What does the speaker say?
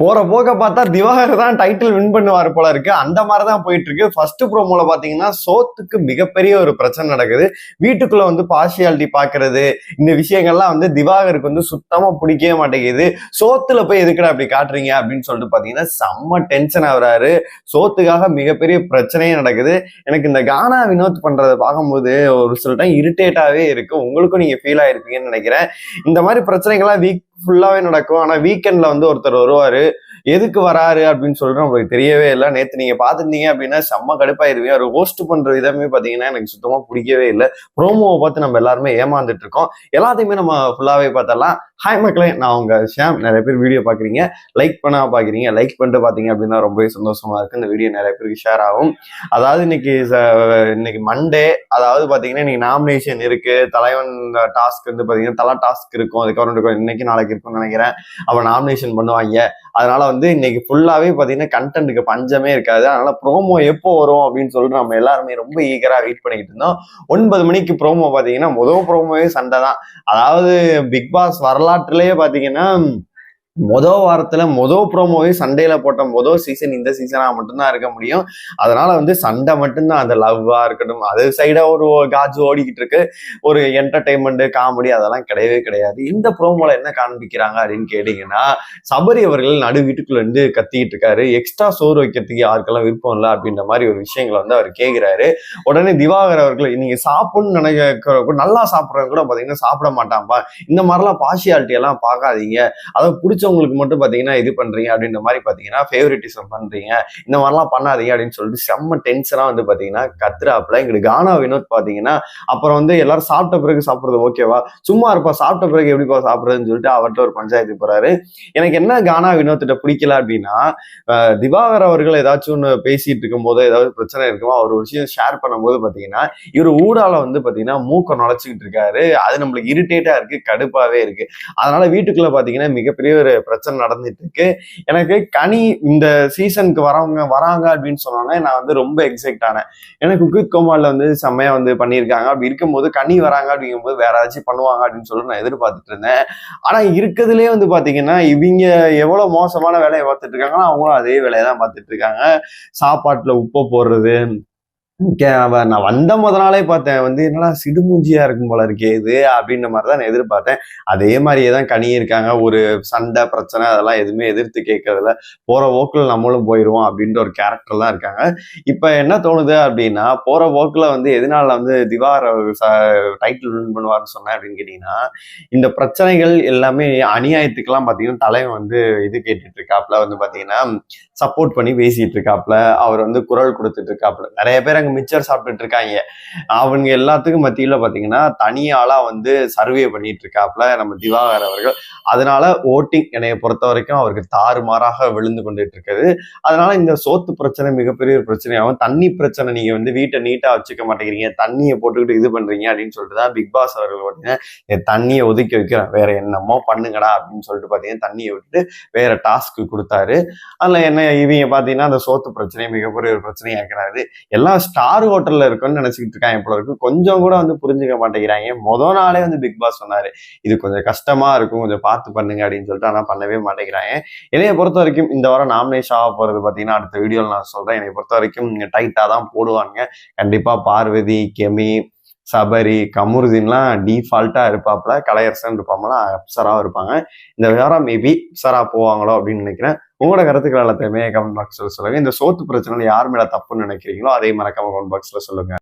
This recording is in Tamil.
போற போக பார்த்தா திவாகர் தான் டைட்டில் வின் பண்ணுவார் போல இருக்கு. அந்த மாதிரி தான் போயிட்டு இருக்கு ஃபர்ஸ்ட் ப்ரோமோல பாத்தீங்கன்னா சோத்துக்கு மிகப்பெரிய ஒரு பிரச்சனை நடக்குது. வீட்டுக்குள்ள வந்து பார்ஷியாலிட்டி பாக்குறது இந்த விஷயங்கள்லாம் வந்து திவாகருக்கு வந்து சுத்தமா பிடிக்கவே மாட்டேங்குது. சோத்துல போய் எதுக்குடா அப்படி காட்டுறீங்க? அப்படின்னு சொல்லிட்டு பாத்தீங்கன்னா செம்ம டென்ஷன் ஆகுறாரு. சோத்துக்காக மிகப்பெரிய பிரச்சனையே நடக்குது. எனக்கு இந்த கானா வினோத் பண்றதை பார்க்கும்போது ஒரு சில டைம் இரிட்டேட்டாவே இருக்கு. உங்களுக்கும் நீங்க ஃபீல் ஆயிருப்பீங்கன்னு நினைக்கிறேன். இந்த மாதிரி பிரச்சனைகள்லாம் வீக் ஃபுல்லாகவே நடக்கும். ஆனால் வீக்கெண்டில் வந்து ஒருத்தர் வருவார். எதுக்கு வராரு அப்படின்னு சொல்லிட்டு நம்மளுக்கு தெரியவே இல்லை. நேற்று நீங்கள் பார்த்துருந்தீங்க அப்படின்னா செம்ம கடுப்பாயிருவீங்க அவர் ஹோஸ்ட் பண்ணுற விதமே பார்த்தீங்கன்னா எனக்கு சுத்தமாக பிடிக்கவே இல்லை. ப்ரோமோவை பார்த்து நம்ம எல்லாருமே ஏமாந்துட்டு இருக்கோம். எல்லாத்தையுமே நம்ம ஃபுல்லாகவே பார்த்தலாம் ஹாய் மக்களே நான் உங்க ஷாம் நிறைய பேர் வீடியோ பார்க்குறீங்க. லைக் பண்ணா பார்க்குறீங்க. லைக் பண்ணிட்டு பார்த்தீங்க அப்படின்னா ரொம்பவே சந்தோஷமா இருக்கு. இந்த வீடியோ நிறைய பேருக்கு ஷேர் ஆகும். அதாவது இன்னைக்கு ச- இன்னைக்கு மண்டே அதாவது பார்த்தீங்கன்னா இன்னைக்கு நாமினேஷன் இருக்கு. தலைவன் டாஸ்க் வந்து பார்த்தீங்கன்னா தலா டாஸ்க் இருக்கும். அதுக்கப்புறம் இருக்கும். இன்னைக்கு நாளைக்கு இருக்கும்னு நினைக்கிறேன். அவன் நாமினேஷன் பண்ணுவாங்க. அதனால வந்து இன்னைக்கு ஃபுல்லாவே பார்த்தீங்கன்னா கண்டென்ட்டுக்கு பஞ்சமே இருக்காது. அதனால ப்ரோமோ எப்போ வரும் அப்படின்னு சொல்லிட்டு நம்ம எல்லாருமே ரொம்ப ஈகராக வெயிட் பண்ணிக்கிட்டு இருந்தோம். ஒன்பது மணிக்கு ப்ரோமோ பார்த்தீங்கன்னா முதல் ப்ரோமோவே சண்டை தான். அதாவது பிக் பாஸ் வரலாற்றிலேயே பார்த்தீங்கன்னா மொதல் வாரத்துல மொதல் ப்ரோமோவே சண்டேல போட்ட மொதல் சீசன் இந்த சீசனா மட்டும்தான் இருக்க முடியும். அதனால வந்து சண்டை மட்டும்தான். அந்த லவ்வா இருக்கட்டும் அது சைடா ஒரு காஜ் ஓடிக்கிட்டு இருக்கு. ஒரு என்டர்டைன்மெண்ட் காமெடி அதெல்லாம் கிடையவே கிடையாது. இந்த ப்ரோமோல என்ன காண்பிக்கிறாங்க அப்படின்னு கேட்டீங்கன்னா சபரி அவர்கள் நடு வீட்டுக்குள்ள இருந்து கத்திக்கிட்டு இருக்காரு. எக்ஸ்ட்ரா சோறு வைக்கிறதுக்கு யாருக்கெல்லாம் விருப்பம் இல்லை அப்படின்ற மாதிரி ஒரு விஷயங்களை வந்து அவர் கேட்கிறாரு உடனே திவாகர் அவர்கள் நீங்க சாப்பிடணும்னு நினைக்க நல்லா சாப்பிட்றவங்க கூட பாத்தீங்கன்னா சாப்பிட மாட்டான்ப்பா. இந்த மாதிரிலாம் பார்ஷியாலிட்டி எல்லாம் பார்க்காதீங்க. அதை பிடிச்சவங்களுக்கு மட்டும் பார்த்தீங்கன்னா இது பண்ணுறீங்க அப்படின்ற மாதிரி பார்த்தீங்கன்னா ஃபேவரட்டிசம் பண்ணுறீங்க இந்த மாதிரிலாம் பண்ணாதீங்க அப்படின்னு சொல்லிட்டு செம்ம டென்ஷனாக வந்து பார்த்தீங்கன்னா கத்துறாப்புல. எங்களுக்கு கானா வினோத் பார்த்தீங்கன்னா அப்புறம் வந்து எல்லாரும் சாப்பிட்ட பிறகு சாப்பிட்றது ஓகேவா சும்மா இருப்பா சாப்பிட்ட பிறகு எப்படிப்பா சாப்பிடுறதுன்னு சொல்லிட்டு அவர்கிட்ட ஒரு பஞ்சாயத்து போகிறாரு எனக்கு என்ன கானா வினோத்திட்ட பிடிக்கல அப்படின்னா திவாகர் அவர்கள் ஏதாச்சும் ஒன்று பேசிட்டு இருக்கும் போது ஏதாவது பிரச்சனை இருக்குமோ அவர் ஒரு விஷயம் ஷேர் பண்ணும்போது பார்த்தீங்கன்னா இவர் ஊடால வந்து பார்த்தீங்கன்னா மூக்கை நுழைச்சிக்கிட்டு இருக்காரு. அது நம்மளுக்கு இரிட்டேட்டாக இருக்கு கடுப்பாகவே இருக்கு. அதனால வீட்டுக்குள்ள பார்த்தீங்கன்னா மிகப்பெரிய ஒரு பிரச்சனை நடந்துட்டு இருக்கு எனக்கு கனி இந்த சீசனுக்கு வரவங்க வராங்க அப்படின்னு சொன்னோன்னே நான் வந்து ரொம்ப எக்ஸைட் ஆனேன். எனக்கு குக்கித் கோமால்ல வந்து செம்மையாக வந்து பண்ணியிருக்காங்க. அப்படி இருக்கும்போது கனி வராங்க அப்படிங்கும்போது வேற ஏதாச்சும் பண்ணுவாங்க அப்படின்னு சொல்லி நான் எதிர்பார்த்துட்டு இருந்தேன். ஆனால் இருக்கிறதுலே வந்து பார்த்தீங்கன்னா இவங்க எவ்வளோ மோசமான வேலையை பார்த்துட்டு இருக்காங்கன்னா அவங்களும் அதே வேலையை தான் பார்த்துட்டு இருக்காங்க. சாப்பாட்டில் உப்பை போடுறது நான் வந்த முத நாளே பார்த்தேன். வந்து என்னடா சிடுமூஞ்சியா இருக்கும் போல இருக்கே இது அப்படின்ற மாதிரி தான் நான் எதிர்பார்த்தேன். அதே மாதிரியே தான் கனி இருக்காங்க. ஒரு சண்டை பிரச்சனை அதெல்லாம் எதுவுமே எதிர்த்து கேட்கறதில்ல. போற போக்கில் நம்மளும் போயிடுவோம் அப்படின்ற ஒரு கேரக்டர் தான் இருக்காங்க. இப்போ என்ன தோணுது அப்படின்னா போற போக்குல வந்து எதனால வந்து திவார் டைட்டில் வின் பண்ணுவார்னு சொன்னேன் அப்படின்னு கேட்டீங்கன்னா இந்த பிரச்சனைகள் எல்லாமே அநியாயத்துக்கெல்லாம் பார்த்தீங்கன்னா தலைவன் வந்து இது கேட்டுட்டு இருக்காப்புல வந்து பார்த்தீங்கன்னா சப்போர்ட் பண்ணி பேசிட்டு இருக்காப்புல அவர் வந்து குரல் கொடுத்துட்டு இருக்காப்ல நிறைய பேர் அங்க மிச்சர் சாப்பிட்டுட்டு இருக்காங்க. அவங்க எல்லாத்துக்கும் மத்தியில பாத்தீங்கன்னா தனியாளா வந்து சர்வே பண்ணிட்டு இருக்காப்புல நம்ம திவாகர் அவர்கள். அதனால ஓட்டிங் என்னைய பொறுத்த வரைக்கும் அவருக்கு தாறுமாறாக விழுந்து கொண்டுட்டு இருக்குது. அதனால இந்த சோத்து பிரச்சனை மிகப்பெரிய ஒரு பிரச்சனையாகும் தண்ணி பிரச்சனை நீங்க வந்து வீட்டை நீட்டா வச்சுக்க மாட்டேங்கிறீங்க தண்ணியை போட்டுக்கிட்டு இது பண்றீங்க அப்படின்னு சொல்லிட்டு தான் பிக் பாஸ் அவர்கள் பார்த்தீங்கன்னா தண்ணியை ஒதுக்கி வைக்கிறேன். வேற என்னமோ பண்ணுங்கடா அப்படின்னு சொல்லிட்டு பாத்தீங்கன்னா தண்ணியை விட்டுட்டு வேற டாஸ்க் கொடுத்தாரு. அதில் என்ன இவங்க பாத்தீங்கன்னா அந்த சோத்து பிரச்சனை மிகப்பெரிய ஒரு பிரச்சனையாக்குறாரு எல்லாம் ஸ்டார் ஹோட்டல்ல இருக்குன்னு நினைச்சுக்கிட்டு இருக்காங்க போல இருக்கு. கொஞ்சம் கூட வந்து புரிஞ்சுக்க மாட்டேங்கிறாங்க. மொதல் நாளே வந்து பிக் பாஸ் சொன்னாரு இது கொஞ்சம் கஷ்டமா இருக்கும் கொஞ்சம் பார்த்து பண்ணுங்க அப்படின்னு சொல்லிட்டு ஆனா பண்ணவே மாட்டேங்கிறாங்க. என்னைய பொறுத்த வரைக்கும் இந்த வாரம் நாமினேஷன் ஆக போறது பாத்தீங்கன்னா அடுத்த வீடியோல நான் சொல்றேன். என்னை பொறுத்த வரைக்கும் டைட்டா தான் போடுவாங்க. கண்டிப்பா பார்வதி கெமி சபரி கமுருதீன்லாம் டீஃபால்ட்டாக இருப்பாப்புல. கலையரசன் இருப்பாங்களா அப்சராக இருப்பாங்க. இந்த வாரம் மேபி அப்சரா போவாங்களோ அப்படின்னு நினைக்கிறேன். உங்களோட கருத்துக்கள் எல்லாத்தையுமே கமெண்ட் பாக்ஸ்ல சொல்லுங்கள் இந்த சோத்து பிரச்சனை யார் மேலே தப்புன்னு நினைக்கிறீங்களோ அதே மறக்காம கமெண்ட் பாக்ஸ்ல சொல்லுங்க.